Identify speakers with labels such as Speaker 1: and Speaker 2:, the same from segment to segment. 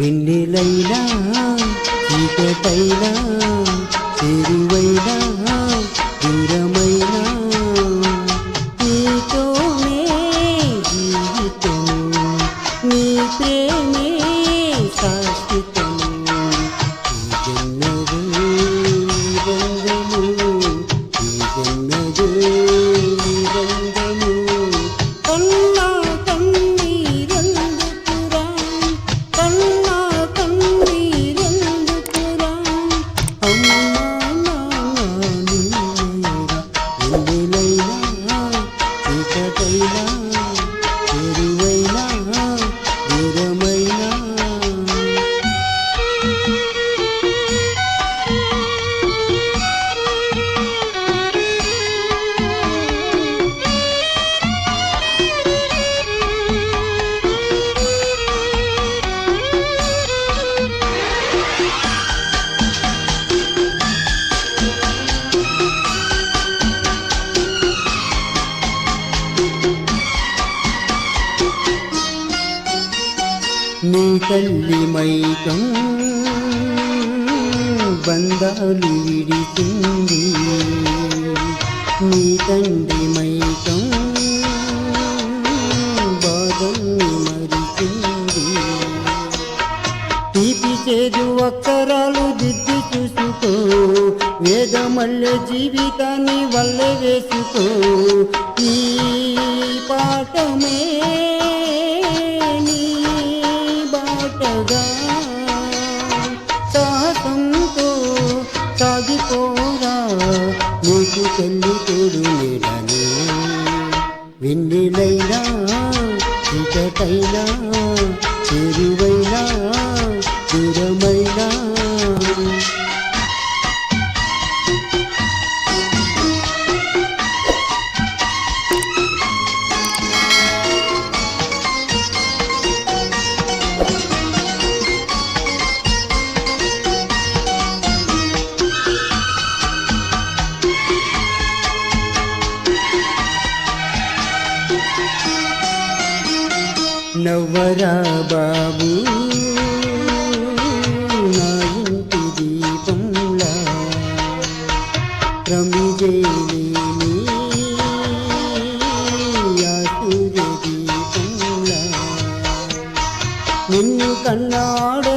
Speaker 1: వెన్నెలైనా చీకటైనా చెరువైనా దూరమైనా. నీతోనే జీవితం నీ ప్రేమే శాశ్వతము you. నీ తల్లి మైకం బంధాలు విడిచింది. నీ తండ్రి మైకం బాధల్ని మరిచింది. తీపి చేదు అక్షరాలు దిద్ది చూసుకో వేదమల్లె జీవితాన్ని వల్ల వేసుకో. ఈ పాఠమే నీకు పెళ్ళి తోడు నీడని. వెన్నెలైనా చీకటైనా నవ్వరా బాబు నా ఇంటి దీపంలా రమిజేని సూర్య దీపంలా నిన్ను కన్నాడదేమో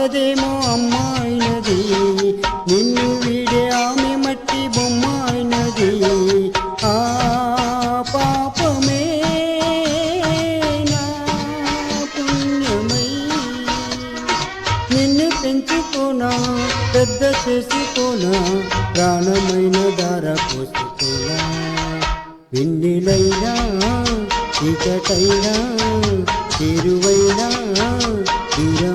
Speaker 1: కోనా పెద్ద చేసి కోనా ప్రాణమైన దార పోసుకోనా వెన్నెలైనా చీకటైనా చేరువైనా దూరం